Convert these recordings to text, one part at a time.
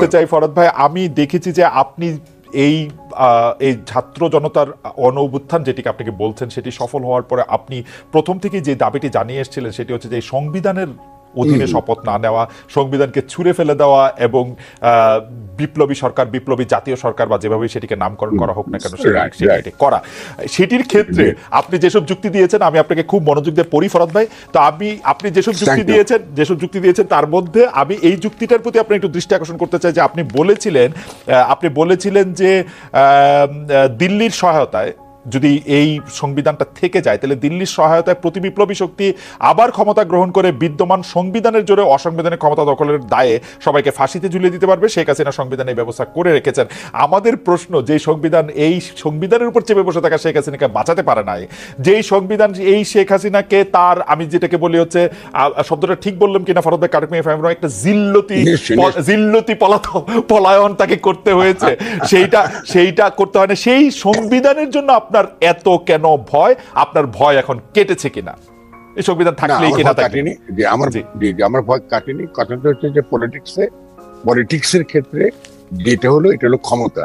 বলতে চাই ফরদ ভাই, আমি দেখেছি যে আপনি এই এই ছাত্র জনতার অনভ্যুত্থান যেটিকে আপনাকে বলছেন, সেটি সফল হওয়ার পরে আপনি প্রথম থেকে যে দাবিটি জানিয়ে এসেছিলেন, সেটি হচ্ছে যে সংবিধানের অধীনে শপথ না নেওয়া সংবিধানকে ছুঁড়ে ফেলে দেওয়া এবং বিপ্লবী সরকার বিপ্লবী জাতীয় সরকার বা যেভাবে সেটিকে নামকরণ করা হোক না কেন সেটি- করা। সেটির ক্ষেত্রে আপনি যেসব যুক্তি দিয়েছেন আমি আপনাকে খুব মনোযোগ দিয়ে পড়ি ফরদ ভাই তো আমি আপনি যেসব যুক্তি দিয়েছেন যেসব যুক্তি দিয়েছেন তার মধ্যে আমি এই যুক্তিটার প্রতি আপনার একটু দৃষ্টি আকর্ষণ করতে চাই যে আপনি বলেছিলেন আহ, আপনি বলেছিলেন যে দিল্লির সহায়তায় যদি এই সংবিধানটা থেকে যায় তাহলে দিল্লির সহায়তায় প্রতি বিপ্লবী শক্তি আবার ক্ষমতা গ্রহণ করে বিদ্যমান সংবিধানের জোরে অসংবিধানের ক্ষমতা দখলের দায়ে সবাইকে ফাঁসিতে ঝুলিয়ে দিতে পারবে। শেখ হাসিনা সংবিধানে এই ব্যবস্থা করে রেখেছেন। আমাদের প্রশ্ন যে সংবিধান এই সংবিধানের উপর চেপে বসে থাকা শেখ হাসিনাকে বাঁচাতে পারে নাই যেই সংবিধান এই শেখ হাসিনাকে তার আমি যেটাকে বলি হচ্ছে শব্দটা ঠিক বললাম কিনা ফরদ ভাই কারেক্ট মি একটা জিল্লতি জিল্লতি পলাত- পলায়ন তাকে করতে হয়েছে। সেইটা সেইটা করতে হয় না। সেই সংবিধানের জন্য আপনার এত কেন ভয়? আপনার ভয় এখন কেটেছে কিনা? এই সংবিধান থাকলেই কিনা কাটেনি। যে আমার আমার ভয় কাটেনি কথাটা হচ্ছে যে পলিটিক্সে পলিটিক্সের ক্ষেত্রে যেটা হলো এটা হলো ক্ষমতা।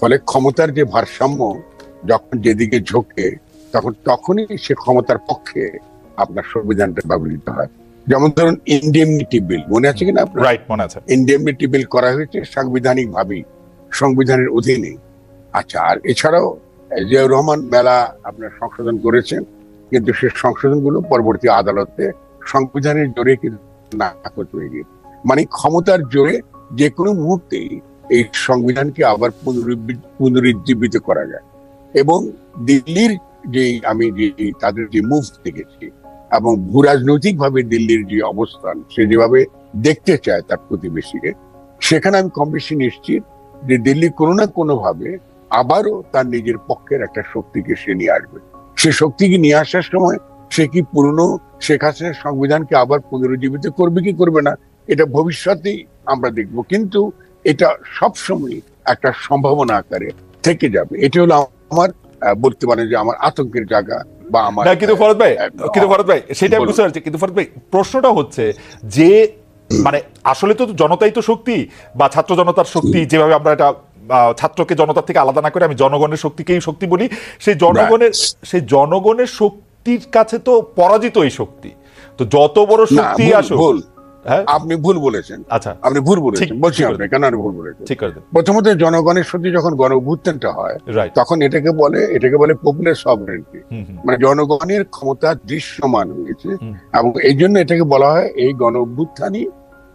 ফলে ক্ষমতার যে ভারসাম্য যখন যেদিকে ঝোঁকে তখন তখনই সে ক্ষমতার পক্ষে আপনার সংবিধানটা ব্যবহৃত হয়। যেমন ধরুন ইন্ডেমনিটি বিল মনে আছে কিনা আপনার? রাইট মনে আছে। ইন্ডেমনিটি বিল করা হয়েছে সাংবিধানিক ভাবেই সংবিধানের অধীনে। আচ্ছা আর এছাড়াও জিয়াউর রহমান মেলা আপনার সংশোধন করেছেন, কিন্তু সে সংশোধনগুলো পরবর্তী আদালতে সংবিধানের জোরে কিন্তু মানে ক্ষমতার জোরে যে কোনো মুহূর্তেই এই সংবিধানকে আবার পুনরুজ্জীবিত করা যায়। এবং দিল্লির যে আমি যে তাদের যে মুভ দেখেছি, এবং ভূরাজনৈতিক ভাবে দিল্লির যে অবস্থান, সে যেভাবে দেখতে চায় তার প্রতিবেশীকে, সেখানে আমি কম বেশি নিশ্চিত যে দিল্লি কোনো না কোনো ভাবে আবারও তার নিজের পক্ষের একটা শক্তিকে সে নিয়ে আসবে। সে শক্তিকে নিয়ে আসার সময় সে কি পুরনো শেখ হাসিনার সংবিধানকে আবার পুনরুজ্জীবিত করবে কি করবে না এটা ভবিষ্যতেই আমরা দেখব। কিন্তু এটা সবসময় একটা সম্ভাবনা আকারে থেকে যাবে। এটা হলো আমার বলতে পারেন যে আমার আতঙ্কের জায়গা বা আমার কিন্তু ফরদ ভাই কিন্তু ফরদ ভাই সেটা আমি বুঝতে পারছি কিন্তু ফরদ ভাই প্রশ্নটা হচ্ছে যে মানে আসলে তো জনতাই তো শক্তি বা ছাত্র জনতার শক্তি যেভাবে আমরা এটা ছাত্রকে জনতার থেকে আলাদা না করে আমি জনগণের শক্তিকেই শক্তি বলি। সেই জনগণের সেই জনগণের শক্তির কাছে তো পরাজিত এই শক্তি। তো যত বড় শক্তি আসুক হ্যাঁ? আপনি ভুল বলেছেন। আচ্ছা। আপনি ভুল বলেছেন। বলছি আপনি কেন আপনি ভুল বলেছেন। ঠিক দেন। প্রথমত জনগণের সত্যি যখন গণ অভ্যুত্থানটা হয় তখন এটাকে বলে এটাকে বলে পপুলার হুম মানে জনগণের ক্ষমতা দৃশ্যমান হয়েছে এবং এই জন্য এটাকে বলা হয় এই গণ অভ্যুত্থানই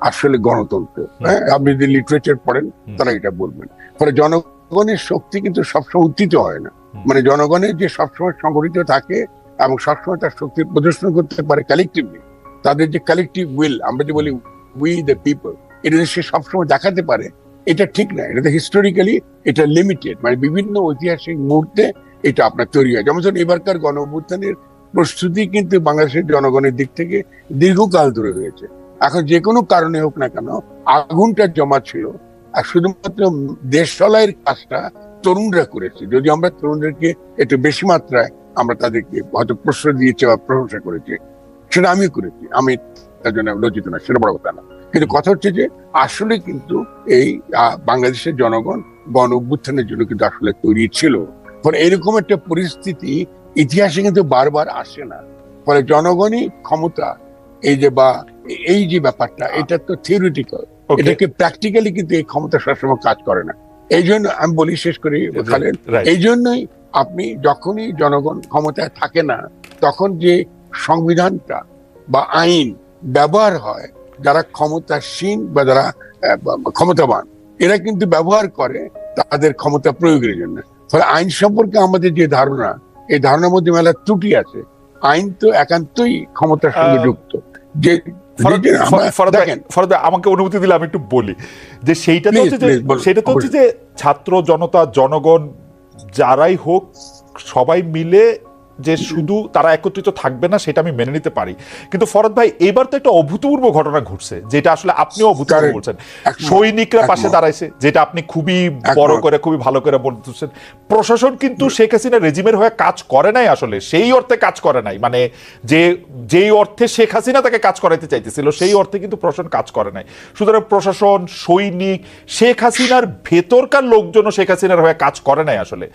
আসলে গণতন্ত্র হ্যাঁ? আপনি যদি লিটারেচার পড়েন তারা এটা বলবেন। ফলে জনগণের শক্তি কিন্তু সবসময় উত্থিত হয় না। মানে জনগণের যে সবসময় সংগঠিত থাকে এবং সবসময় তার শক্তি প্রদর্শন করতে পারে কালেকটিভলি তাদের যে কালেকটিভ উইল আমরা যে বলি উই দ্য পিপল এটা সে সবসময় দেখাতে পারে এটা ঠিক না। এটা হিস্টোরিক্যালি এটা লিমিটেড মানে বিভিন্ন ঐতিহাসিক মুহূর্তে এটা আপনার তৈরি হয়। যেমন ধরুন এবারকার গণ অভ্যুত্থানের প্রস্তুতি কিন্তু বাংলাদেশের জনগণের দিক থেকে দীর্ঘকাল ধরে হয়েছে। এখন যে কোনো কারণে হোক না কেন, আগুনটা জমা ছিল। আর শুধুমাত্র দেশ চলাইয়ের কাজটা তরুণরা করেছে। যদি আমরা তরুণদেরকে একটু বেশি মাত্রায় আমরা তাদেরকে হয়তো প্রশ্ন দিয়েছি বা প্রশংসা করেছি, সেটা আমিও করেছি। আমি তার জন্য লজ্জিত না সেটা বড় কথা না। কিন্তু কথা হচ্ছে যে, আসলে কিন্তু এই বাংলাদেশের জনগণ গণ অভ্যুত্থানের জন্য কিন্তু আসলে তৈরি ছিল। ফলে এরকম একটা পরিস্থিতি ইতিহাসে কিন্তু বারবার আসে না। ফলে জনগণই ক্ষমতা এই যে বা এই যে ব্যাপারটা এটা তো থিওরিটিক্যাল এটাকে প্র্যাকটিক্যালি কিন্তু এই ক্ষমতা সবসময় কাজ করে না। এই জন্য আমি বলি শেষ করি রাইট এই জন্যই আপনি যখনই জনগণ ক্ষমতায় থাকে না তখন যে সংবিধানটা বা আইন ব্যবহার হয় যারা ক্ষমতাসীন বা যারা ক্ষমতাবান এরা কিন্তু ব্যবহার করে তাদের ক্ষমতা প্রয়োগের জন্য। ফলে আইন সম্পর্কে আমাদের যে ধারণা এই ধারণার মধ্যে মেলা ত্রুটি আছে। আইন তো একান্তই ক্ষমতার সঙ্গে যুক্ত। যে আমাকে অনুমতি দিলে আমি একটু বলি। যে সেইটা তো হচ্ছে যে সেটা তো হচ্ছে যে ছাত্র জনতা জনগণ যারাই হোক সবাই মিলে যে শুধু তারা একত্রিত থাকবে না সেটা আমি মেনে নিতে পারি। কিন্তু ফরদ ভাই এবার তো একটা অভূতপূর্ব ঘটনা ঘটছে যেটা আসলে আপনিও অভূতপূর্ব বলছেন। সৈনিকরা পাশে দাঁড়াইছে যেটা আপনি খুবই বড় করে খুবই ভালো করে বলতেছেন। প্রশাসন কিন্তু শেখ হাসিনা রেজিমের হয়ে কাজ করে নাই আসলে সেই অর্থে কাজ করে নাই। মানে যে যেই অর্থে শেখ হাসিনা তাকে কাজ করাইতে চাইতেছিল সেই অর্থে কিন্তু প্রশাসন কাজ করে নাই। সুতরাং প্রশাসন সৈনিক শেখ হাসিনার ভেতরকার লোকজনও শেখ হাসিনার হয়ে কাজ করে নাই আসলে।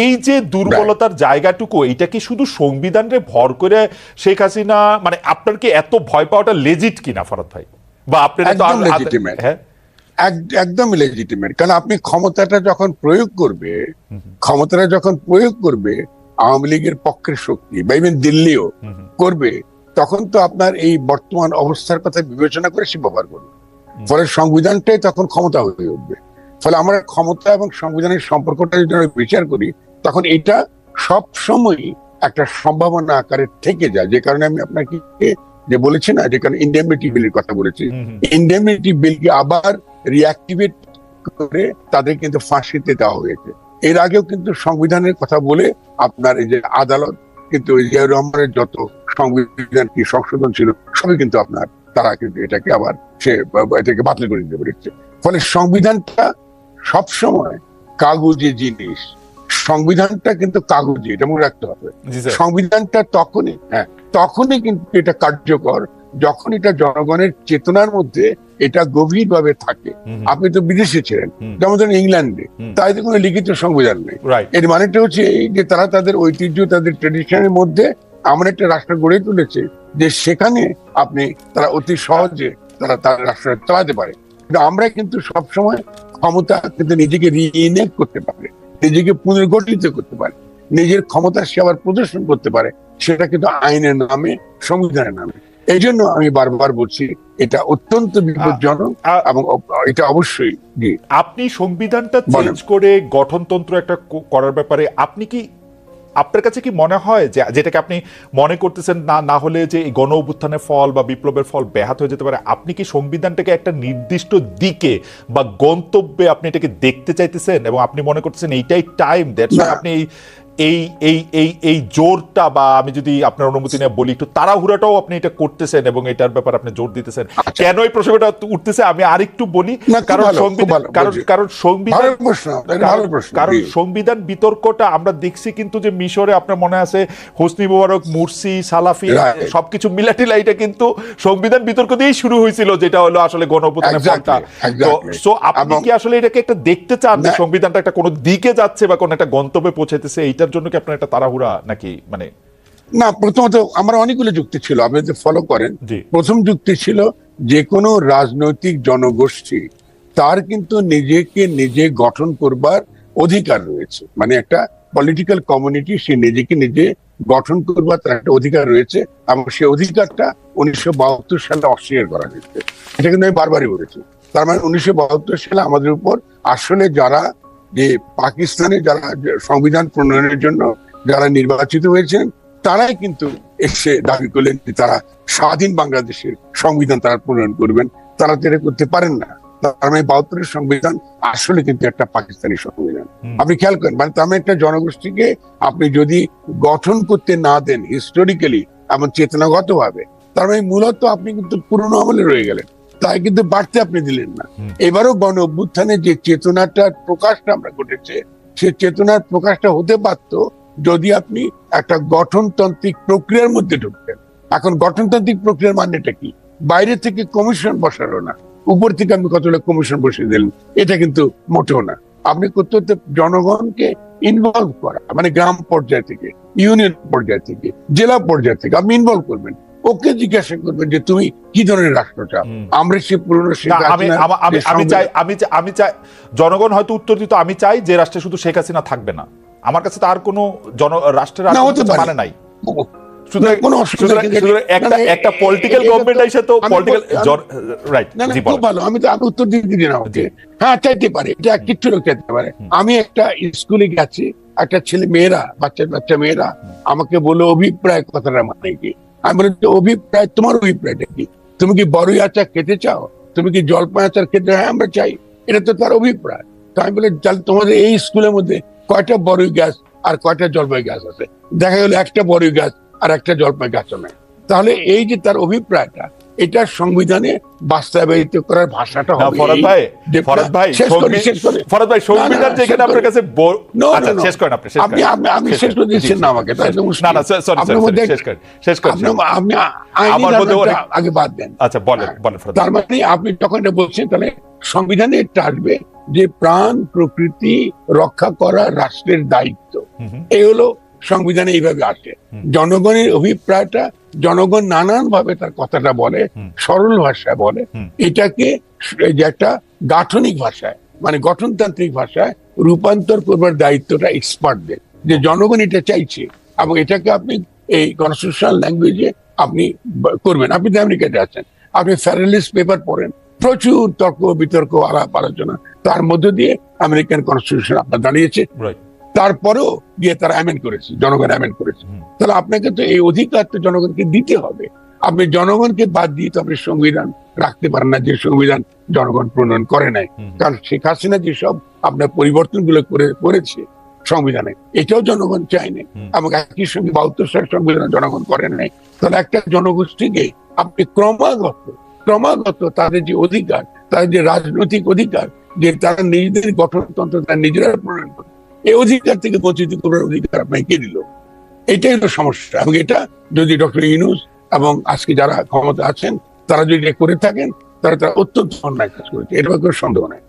এই যে দুর্বলতার জায়গাটুকু এটা কি শুধু সংবিধানে ভর করে শেখ হাসিনা মানে আপনার কি এত ভয় পাওয়াটা লেজিট কিনা ফরত ভাই? বা আপনার হ্যাঁ? এক- লেজিটিমেট কারণ আপনি ক্ষমতাটা যখন প্রয়োগ করবে ক্ষমতাটা যখন প্রয়োগ করবে আওয়ামী লীগের পক্ষের শক্তি বা ইভেন দিল্লিও। করবে তখন তো আপনার এই বর্তমান অবস্থার কথা বিবেচনা করে সে ব্যবহার করবে। ফলে সংবিধানটাই তখন ক্ষমতা হয়ে উঠবে। ফলে আমরা ক্ষমতা এবং সংবিধানের সম্পর্কটা যদি আমরা বিচার করি তখন এটা সব সময় একটা সম্ভাবনা আকারে থেকে যায়। যে কারণে আমি আপনাকে যে বলেছি না যে কারণে ইন্ডেমিনিটি বিলের কথা বলেছি। ইন্ডেমিনিটি বিলকে আবার রিঅ্যাক্টিভেট করে তাদের কিন্তু ফাঁসিতে দেওয়া হয়েছে। এর আগেও কিন্তু সংবিধানের কথা বলে আপনার এই যে আদালত কিন্তু ওই জিয়াউর রহমানের যত সংবিধান কি সংশোধন ছিল সবই কিন্তু আপনার তারা কিন্তু এটাকে আবার সে এটাকে বাতিল করে দিতে পেরেছে। ফলে সংবিধানটা সবসময় কাগজে জিনিস সংবিধানটা কিন্তু কাগজে এটা মনে রাখতে হবে। সংবিধানটা তখনই হ্যাঁ তখনই কিন্তু এটা কার্যকর যখন এটা জনগণের চেতনার মধ্যে এটা গভীরভাবে থাকে। আপনি তো বিদেশে ছিলেন যেমন ধরেন ইংল্যান্ডে তাই তো কোনো লিখিত সংবিধান নেই। এর মানেটা হচ্ছে এই যে তারা তাদের ঐতিহ্য তাদের ট্রেডিশনের মধ্যে এমন একটা রাষ্ট্র গড়ে তুলেছে যে সেখানে আপনি তারা অতি সহজে তারা তার রাষ্ট্র চালাতে পারে। কিন্তু আমরা কিন্তু সবসময় ক্ষমতা কিন্তু নিজেকে রিইনেট করতে পারে। নিজেকে পুনর্গঠিত করতে পারে। নিজের ক্ষমতা সে আবার প্রদর্শন করতে পারে। সেটা কিন্তু আইনের নামে সংবিধানের নামে। এই জন্য আমি বারবার বলছি এটা অত্যন্ত বিপজ্জনক এবং এটা অবশ্যই আপনি সংবিধানটা। চেঞ্জ করে গঠনতন্ত্র একটা করার ব্যাপারে আপনি কি আপনার কাছে কি মনে হয় যে যেটাকে আপনি মনে করতেছেন না না হলে যে এই গণ অভ্যুত্থানের ফল বা বিপ্লবের ফল ব্যাহত হয়ে যেতে পারে, আপনি কি সংবিধানটাকে একটা নির্দিষ্ট দিকে বা গন্তব্যে আপনি এটাকে দেখতে চাইতেছেন এবং আপনি মনে করতেছেন এইটাই টাইম দ্যাটস। আপনি এই এই এই এই এই জোরটা বা আমি যদি আপনার অনুমতি নিয়ে বলি একটু তাড়াহুড়াটাও আপনি এটা করতেছেন এবং এটার ব্যাপারে আপনি জোর দিতেছেন। কেন এই প্রসঙ্গটা উঠতেছে? আমি আরেকটু বলি কারণ সংবিধান কারণ কারণ সংবিধান কারণ সংবিধান বিতর্কটা আমরা দেখছি কিন্তু যে মিশরে আপনার মনে আছে হোসনি মোবারক মুরসি সালাফি সবকিছু মিলাটিলা এটা কিন্তু সংবিধান বিতর্ক দিয়েই শুরু হয়েছিল যেটা হলো আসলে ফলটা তো সো আপনি কি আসলে এটাকে একটা দেখতে চান যে সংবিধানটা একটা কোনো দিকে যাচ্ছে বা কোনো একটা গন্তব্যে পৌঁছাইতেছে? এইটার জন্য কি আপনার একটা তাড়াহুড়া নাকি মানে? না প্রথমত আমার অনেকগুলো যুক্তি ছিল আপনি যদি ফলো করেন। প্রথম যুক্তি ছিল যে কোনো রাজনৈতিক জনগোষ্ঠী তার কিন্তু নিজেকে নিজে গঠন করবার অধিকার রয়েছে। মানে একটা পলিটিক্যাল কমিউনিটি সে নিজেকে নিজে গঠন করবার তার একটা অধিকার রয়েছে এবং সেই অধিকারটা উনিশশো বাহাত্তর সালে অস্বীকার করা হয়েছে। এটা কিন্তু আমি বারবারই বলেছি। তার মানে উনিশশো বাহাত্তর সালে আমাদের উপর আসলে যারা যে পাকিস্তানে যারা সংবিধান প্রণয়নের জন্য যারা নির্বাচিত হয়েছেন তারাই কিন্তু এসে দাবি করলেন যে তারা স্বাধীন বাংলাদেশের সংবিধান তারা প্রণয়ন করবেন। তারা তো করতে পারেন না। তার মানে বাহাত্তরের সংবিধান আসলে কিন্তু একটা পাকিস্তানি সংবিধান। আপনি খেয়াল করেন মানে তার মানে একটা জনগোষ্ঠীকে আপনি যদি গঠন করতে না দেন হিস্টোরিক্যালি এমন চেতনাগত ভাবে তার মানে মূলত আপনি কিন্তু পুরনো আমলে রয়ে গেলেন। তাই কিন্তু বাড়তে আপনি দিলেন না। এবারও গণ অভ্যুত্থানে যে চেতনাটার প্রকাশটা আমরা ঘটেছে সে চেতনার প্রকাশটা হতে পারতো যদি আপনি একটা গঠনতান্ত্রিক প্রক্রিয়ার মধ্যে ঢুকতেন। এখন গঠনতান্ত্রিক প্রক্রিয়ার মানেটা কি? বাইরে থেকে কমিশন বসালো না। উপর থেকে আপনি কতগুলো কমিশন বসিয়ে দিলেন এটা কিন্তু মোটেও না। আপনি করতে হতে জনগণকে ইনভলভ করা মানে গ্রাম পর্যায় থেকে ইউনিয়ন পর্যায় থেকে জেলা পর্যায় থেকে আপনি ইনভলভ করবেন। ওকে জিজ্ঞাসা করবেন যে তুমি কি ধরনের রাষ্ট্র চাও আমরা সে পুরনো আমি আমি চাই আমি চাই- আমি চাই জনগণ হয়তো উত্তর দিত আমি চাই যে রাষ্ট্রে শুধু শেখ হাসিনা থাকবে না। আমার কাছে তার কোনো জন রাষ্ট্রের। মানে নাই। সুতরাং কোনো অসুবিধা সুতরাং নেই। সুতরাং একটা না, না, একটা পলিটিক্যাল গভর্নমেন্ট এসে তো আমি পলিটিক্যাল রাইট না না জি খুব ভালো আমি তো আমি উত্তর দিয়ে দিই না ওকে। হ্যাঁ চাইতে পারে এটা কিচ্ছু লোক চাইতে পারে। আমি একটা স্কুলে গেছি একটা ছেলে মেয়েরা বাচ্চা বাচ্চা মেয়েরা আমাকে বলে অভিপ্রায় কথাটা মানে কি? আমি বলি অভিপ্রায় তোমার অভিপ্রায়টা কি? তুমি কি বড়ই আচার খেতে চাও? তুমি কি জলপাই আচার খেতে হ্যাঁ আমরা চাই। এটা তো তার অভিপ্রায়। তো আমি বলি, তাহলে তোমাদের এই স্কুলের মধ্যে কয়টা বড়ই গাছ আর কয়টা জলপাই গাছ আছে? দেখা গেল একটা বড়ই গাছ আর একটা জলপাই গাছও নেই। তাহলে এই যে তার অভিপ্রায়টা এটা সংবিধানে বাস্তবায়িত করার ভাষাটা হবে ফরাদ ভাই ফরাদ ভাই ফরাদ ভাই সংবিধান যেখানে আপনার কাছে আচ্ছা শেষ করেন আপনি শেষ আপনি করেন। আপনি আপনি শেষ করে দিচ্ছেন না আমাকে তাই না না সরি সরি শেষ করেন শেষ করেন। আপনি আমার মধ্যে আগে বাদ দেন। আচ্ছা বলেন বলেন ফরাদ তার মানে আপনি তখন এটা বলছেন তাহলে সংবিধানে এটা আসবে যে প্রাণ প্রকৃতি রক্ষা করা রাষ্ট্রের দায়িত্ব। এই হলো সংবিধানে এইভাবে আসে। জনগণের অভিপ্রায়টা জনগণ নানান ভাবে তার কথাটা বলে সরল ভাষায় বলে। এটাকে যে একটা গাঠনিক ভাষায় মানে গঠনতান্ত্রিক ভাষায় রূপান্তর করবার দায়িত্বটা এক্সপার্টদের যে জনগণ এটা চাইছে। এবং এটাকে আপনি এই কনস্টিটিউশনাল ল্যাঙ্গুয়েজে আপনি করবেন। আপনি তো আমেরিকাতে আছেন। আপনি ফেডারেলিস্ট পেপার পড়েন। প্রচুর তর্ক বিতর্ক আলাপ আলোচনা তার মধ্য দিয়ে আমেরিকান কনস্টিটিউশন আপনার দাঁড়িয়েছে. তারপরেও গিয়ে তারা অ্যামেন্ড করেছে জনগণ অ্যামেন্ড করেছে। তাহলে আপনাকে তো এই অধিকার তো জনগণকে দিতে হবে। আপনি জনগণকে বাদ দিয়ে তো আপনি সংবিধান রাখতে পারেন না যে সংবিধান জনগণ প্রণয়ন করে নাই। কারণ শেখ হাসিনা যেসব আপনার পরিবর্তনগুলো করে করেছে সংবিধানে এটাও জনগণ চায়নি হুম। এবং একই সঙ্গে বাহাত্তর সাল সংবিধান জনগণ করে নাই। তাহলে একটা জনগোষ্ঠীকে আপনি ক্রমাগত ক্রমাগত তাদের যে অধিকার তাদের যে রাজনৈতিক অধিকার যে তারা নিজেদের গঠনতন্ত্র তারা নিজেরা প্রণয়ন করে এই অধিকার থেকে বঞ্চিত করার অধিকার আপনাকে কে দিল? এটাই হলো সমস্যা। এবং এটা যদি ডক্টর ইউনুস এবং আজকে যারা ক্ষমতা আছেন, তারা যদি করে থাকেন তারা তারা অত্যন্ত অন্যায় কাজ করেছে। এটা কোনো সন্দেহ নাই।